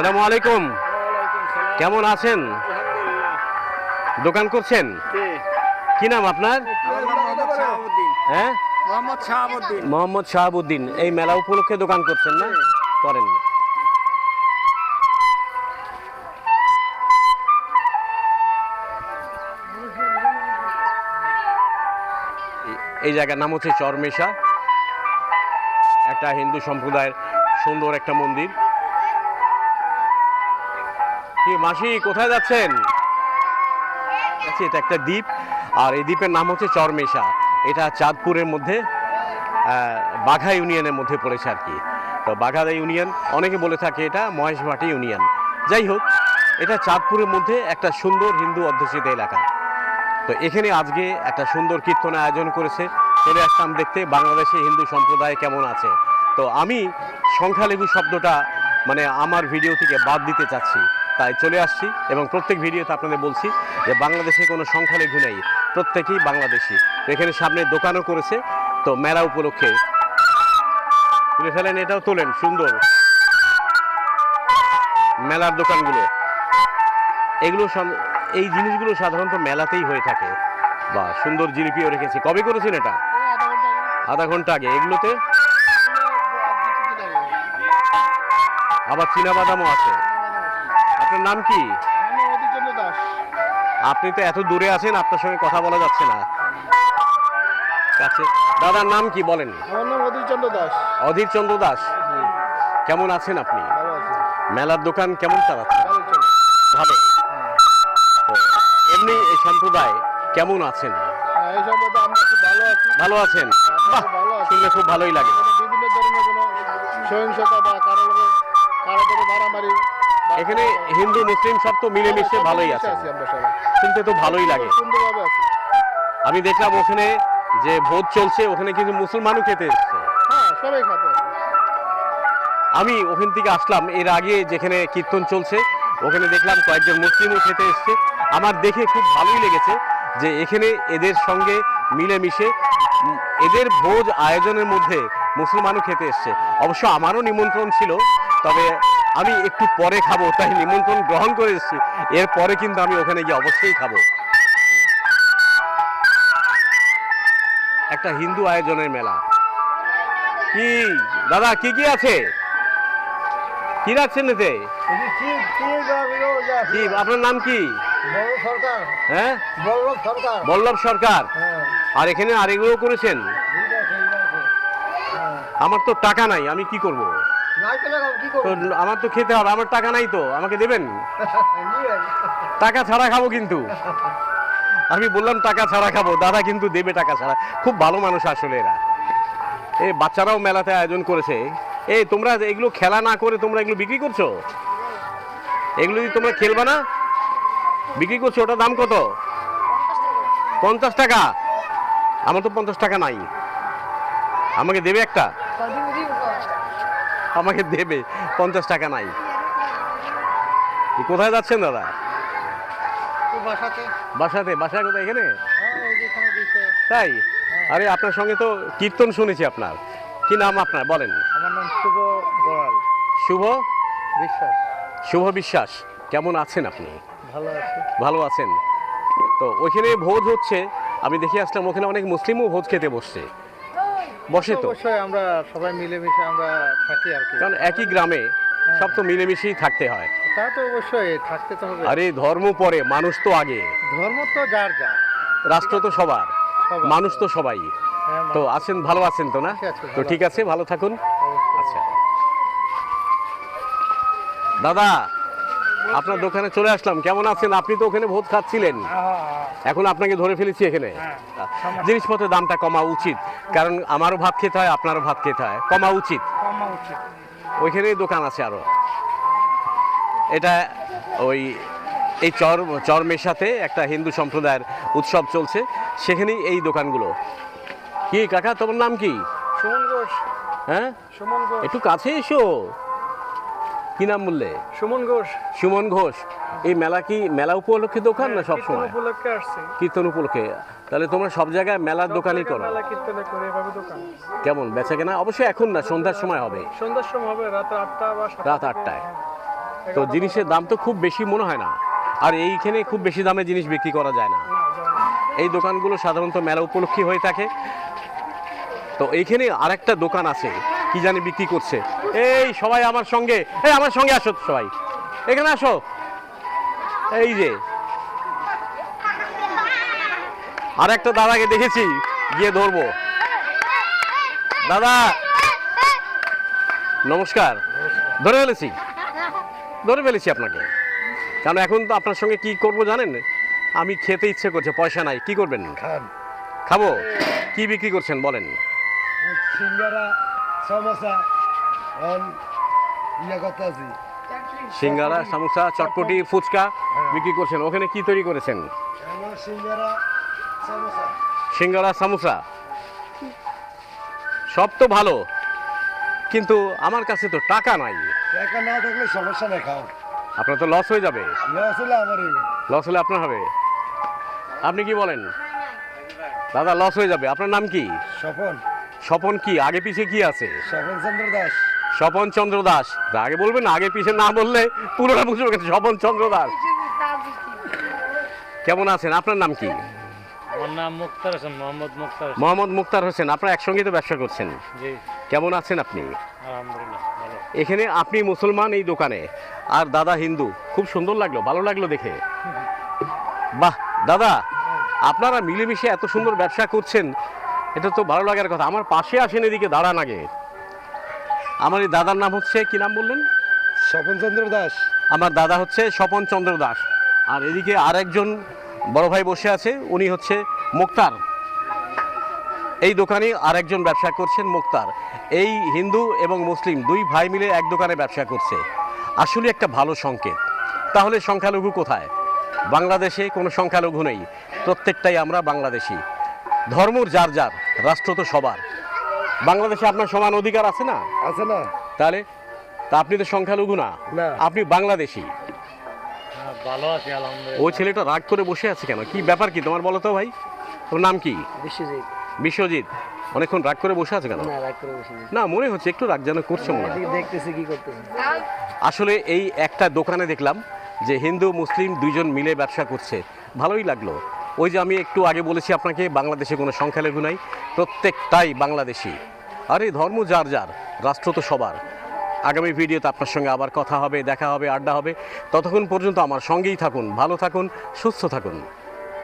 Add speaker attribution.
Speaker 1: সালাম আলাইকুম কেমন আছেন? দোকান করছেন? কি নাম আপনার? হ্যাঁ?
Speaker 2: মোহাম্মদ শাহাবুদ্দিন।
Speaker 1: এই মেলা উপলক্ষে দোকান করছেন না? করেন এই- এই জায়গার নাম হচ্ছে চরমেশা। একটা হিন্দু সম্প্রদায়ের সুন্দর একটা মন্দির। কি মাসি কোথায় যাচ্ছেন? আচ্ছা, এটা একটা দ্বীপ আর এই দ্বীপের নাম হচ্ছে চরমেশা। এটা চাঁদপুরের মধ্যে বাঘা ইউনিয়নের মধ্যে পড়েছে আর কি। তো বাঘা ইউনিয়ন অনেকে বলে থাকে এটা মহেশভাটি ইউনিয়ন। যাই হোক এটা চাঁদপুরের মধ্যে একটা সুন্দর হিন্দু অধ্যুষিত এলাকা। তো এখানে আজকে একটা সুন্দর কীর্তন আয়োজন করেছে। চলে আসলাম দেখতে বাংলাদেশে হিন্দু সম্প্রদায় কেমন আছে। তো আমি সংখ্যালঘু শব্দটা মানে আমার ভিডিও থেকে বাদ দিতে চাচ্ছি। তাই চলে আসছি এবং প্রত্যেক ভিডিওতে আপনাদের বলছি যে বাংলাদেশে কোনো সংখ্যালঘু নেই, প্রত্যেকেই বাংলাদেশি। এখানে সামনে দোকানও করেছে, তো মেলা উপলক্ষে। তুলে ফেলেন, এটাও তোলেন, সুন্দর। মেলার দোকানগুলো। এগুলো এই জিনিসগুলো সাধারণত মেলাতেই হয়ে থাকে। বা সুন্দর জিলিপিও রেখেছি। কবে করেছেন এটা? আধা ঘণ্টা আগে। এগুলোতে? আবার চীনা বাদামও আছে। আপনার নাম কি? আপনি তো এত দূরে আছেন আপনার সঙ্গে কথা বলা যাচ্ছে না। কাছে দাদার নাম কি বলেন?
Speaker 2: আমার নাম অধীরচন্দ্র দাস।
Speaker 1: অধীর চন্দ্র দাস। কেমন আছেন আপনি? মেলার দোকান কেমন চালাচ্ছেন?
Speaker 2: ভালো
Speaker 1: এমনি এই সম্প্রদায় কেমন আছেন?
Speaker 2: হ্যাঁ, ভালো
Speaker 1: আছেন? বাহ শুনলে খুব ভালোই লাগে।
Speaker 2: বিভিন্ন ধরনের কোনো সহিংসতা বা কারও কারও মারামারি
Speaker 1: এখানে হিন্দু মুসলিম সব তো মিলেমিশে ভালোই আছে। শুনতে তো ভালোই লাগে। আমি দেখলাম ওখানে যে ভোট চলছে ওখানে কিন্তু মুসলমানও খেতে এসছে।
Speaker 2: হ্যাঁ
Speaker 1: আমি ওখান থেকে আসলাম এর আগে যেখানে কীর্তন চলছে ওখানে দেখলাম কয়েকজন মুসলিমও খেতে এসছে। আমার দেখে খুব ভালোই লেগেছে যে এখানে এদের সঙ্গে মিলেমিশে এদের ভোজ আয়োজনের মধ্যে মুসলমানও খেতে এসছে। অবশ্য আমারও নিমন্ত্রণ ছিল তবে আমি একটু পরে খাব তাই নিমন্ত্রণ গ্রহণ করে এসেছি। এরপরে কিন্তু আমি ওখানে গিয়ে অবশ্যই খাব। একটা হিন্দু আয়োজনের মেলা। কি? দাদা কি কি আছে? কি রাখছেন এতে? কি আপনার নাম কি? হ্যাঁ?
Speaker 2: বল্লভ সরকার। হ্যাঁ।
Speaker 1: আর এখানে আর এগুলো করেছেন আমার তো টাকা নাই আমি কি করব? আমার তো খেতে হবে, আমার টাকা নাই তো, আমাকে দেবেন? টাকা ছাড়া খাব কিন্তু। আমি বললাম টাকা ছাড়া খাব, দাদা কিন্তু দেবে টাকা ছাড়া। খুব ভালো মানুষ আসলে এরা। এই বাচ্চারাও মেলাতে আয়োজন করেছে। এই তোমরা এগুলো খেলা না করে তোমরা এগুলো বিক্রি করছ? এগুলো যদি তোমরা খেলবা না, বিক্রি করছ, ওটার দাম কত? পঞ্চাশ টাকা। আমার তো পঞ্চাশ টাকা নাই। আমাকে দেবে একটা? আমাকে দেবে পঞ্চাশ টাকা নাই। কোথায় যাচ্ছেন দাদা?
Speaker 2: বাসাতে।
Speaker 1: বাসা কোথায় এখানে? তাই? আরে আপনার সঙ্গে তো কীর্তন শুনেছি আপনার। কি নাম আপনার? বলেন।
Speaker 2: আমার নাম শুভ বড়াল
Speaker 1: শুভ?
Speaker 2: বিশ্বাস।
Speaker 1: শুভ বিশ্বাস। কেমন আছেন আপনি?
Speaker 2: ভালো আছি।
Speaker 1: ভালো আছেন। তো ওইখানে ভোজ হচ্ছে। আমি দেখে আসলাম ওখানে অনেক মুসলিমও ভোজ খেতে বসছে। বসে তো।
Speaker 2: অবশ্যই আমরা সবাই মিলেমিশে আমরা থাকি আর কি।
Speaker 1: কারণ একই গ্রামে সব তো মিলেমিশেই থাকতে হয়।
Speaker 2: তা তো অবশ্যই থাকতে তো হবে।
Speaker 1: আরে ধর্ম পরে মানুষ তো আগে।
Speaker 2: ধর্ম তো যার যা
Speaker 1: রাষ্ট্র তো সবার। মানুষ তো সবাই।
Speaker 2: হ্যাঁ,
Speaker 1: তো আছেন ভালো আছেন তো না? তো ঠিক আছে। ভালো থাকুন। আচ্ছা। দাদা আপনার দোকানে চলে আসলাম। কেমন আছেন? আপনি তো ওখানে ভোজ খাচ্ছিলেন। এখন আপনাকে ধরে ফেলেছি এখানে। জিনিসপত্রের দামটা কমা উচিত। কারণ আমারও ভাত খেতে হয় আপনারও ভাত খেতে হয়। কমা উচিত। ওইখানেই দোকান আছে আরও। এটা ওই এই চর চর মেশাতে একটা হিন্দু সম্প্রদায়ের উৎসব চলছে। সেখানেই এই দোকানগুলো। কি কাকা তোমার নাম কি?
Speaker 2: সুমন ঘোষ।
Speaker 1: হ্যাঁ?
Speaker 2: সুমন ঘোষ।
Speaker 1: একটু কাছে এসো। কি নাম বললে?
Speaker 2: সুমন ঘোষ।
Speaker 1: সুমন ঘোষ। এই মেলা কি মেলা উপলক্ষে দোকান না সব সময়
Speaker 2: হ্যাঁ, উপলক্ষে আসছে।
Speaker 1: কীর্তন উপলক্ষে। তাহলে তোমরা সব জায়গায় মেলার দোকানই করো। কেমন বেচা কেনা? অবশ্যই এখন না সন্ধ্যার সময় হবে।
Speaker 2: সন্ধ্যার সময় হবে রাত আটটা বা
Speaker 1: রাত আটটায়।
Speaker 2: হ্যাঁ।
Speaker 1: তো জিনিসের দাম তো খুব বেশি মনে হয় না। আর এইখানে খুব বেশি দামে জিনিস বিক্রি করা যায় না। এই দোকানগুলো সাধারণত মেলা উপলক্ষে হয়ে থাকে। তো এইখানে আরেকটা দোকান আছে। কি জানি বিক্রি করছে। এই সবাই আমার সঙ্গে এই আমার সঙ্গে আসো সবাই। এখানে আসো। এই যে। আর একটা দাদাকে দেখেছি গিয়ে ধরবো। দাদা! নমস্কার। ধরে ফেলেছি। ধরে ফেলেছি আপনাকে। কারণ এখন তো আপনার সঙ্গে কি করব জানেন? আমি খেতে ইচ্ছে করছে পয়সা নাই কি করবেন? খাব? কি বিক্রি করছেন বলেন।
Speaker 2: সিঙ্গারা সমোসা অন আছি।
Speaker 1: সিঙ্গারা সামোসা চটপটি ফুচকা বিক্রি করছেন। ওখানে কি তৈরি করেছেন?
Speaker 2: সিঙ্গারা সমোসা।
Speaker 1: সামোসা। সব তো ভালো কিন্তু আমার কাছে তো টাকা নাই।
Speaker 2: টাকা না থাকলে সমস্যা নেই খাও।
Speaker 1: আপনার তো লস হয়ে যাবে।
Speaker 2: লস হলে আমার
Speaker 1: লস হলে আপনার হবে। আপনি কি বলেন? দাদা লস হয়ে যাবে। আপনার নাম কি?
Speaker 2: স্বপন।
Speaker 1: স্বপন কি? আগে পিছে কি আছে?
Speaker 2: স্বপন চন্দ্র দাস।
Speaker 1: স্বপন চন্দ্র দাস। আগে বলবেন না, আগে পিছে না বললে পুরোটা বুঝবে কেন? স্বপন চন্দ্র দাস। কেমন আছেন? আপনার নাম কি?
Speaker 3: আমার নাম মুক্তার হোসেন মোহাম্মদ মুক্তার
Speaker 1: মোহাম্মদ মুক্তার হোসেন আপনারা একসঙ্গে তো ব্যবসা করছেন।
Speaker 3: জি।
Speaker 1: কেমন আছেন আপনি?
Speaker 3: আলহামদুলিল্লাহ ভালো।
Speaker 1: এখানে আপনি মুসলমান এই দোকানে আর দাদা হিন্দু। খুব সুন্দর লাগল ভালো লাগল দেখে। বাহ দাদা আপনারা মিলেমিশে এত সুন্দর ব্যবসা করছেন। এটা তো ভালো লাগার কথা। আমার পাশে আসেন এদিকে দাঁড়ান আগে। আমার এই দাদার নাম হচ্ছে কি নাম বললেন?
Speaker 2: স্বপন চন্দ্র দাস।
Speaker 1: আমার দাদা হচ্ছে স্বপন চন্দ্র দাস। আর এদিকে আরেকজন বড় ভাই বসে আছে উনি হচ্ছে মুক্তার। এই দোকানে আরেকজন ব্যবসা করছেন মুক্তার। এই হিন্দু এবং মুসলিম দুই ভাই মিলে এক দোকানে ব্যবসা করছে। আসলে একটা ভালো সংকেত। তাহলে সংখ্যালঘু কোথায়? বাংলাদেশে কোনো সংখ্যালঘু নেই। প্রত্যেকটাই আমরা বাংলাদেশি। ধর্মর যার যার রাষ্ট্র তো সবার। বাংলাদেশে আপনার সমান অধিকার আছে না?
Speaker 2: আছে না।
Speaker 1: তাহলে তা আপনি তো সংখ্যালঘু না।
Speaker 2: না।
Speaker 1: আপনি বাংলাদেশি।
Speaker 3: হ্যাঁ, ভালো আছি আলহামদুলিল্লাহ।
Speaker 1: ওই ছেলেটা রাগ করে বসে আছে কেন? কি ব্যাপার কি? তোমার বলো তো ভাই। তোর নাম কি?
Speaker 4: বিশ্বজিৎ।
Speaker 1: বিশ্বজিৎ। অনেকক্ষণ রাগ করে বসে আছে কেন?
Speaker 4: না রাগ করে বসে নেই।
Speaker 1: না মনে হচ্ছে একটু রাগ যেন করছে মনে।
Speaker 4: দেখতেছি কি করতেছে।
Speaker 1: আসলে এই একটা দোকানে দেখলাম যে হিন্দু মুসলিম দুইজন মিলে ব্যবসা করছে। ভালোই লাগল। ওই যে আমি একটু আগে বলেছি আপনাকে, বাংলাদেশে কোনো সংখ্যালঘু নাই, প্রত্যেকটাই বাংলাদেশি। আরে ধর্ম যার যার, রাষ্ট্র তো সবার। আগামী ভিডিওতে আপনার সঙ্গে আবার কথা হবে, দেখা হবে, আড্ডা হবে। ততক্ষণ পর্যন্ত আমার সঙ্গেই থাকুন, ভালো থাকুন, সুস্থ থাকুন।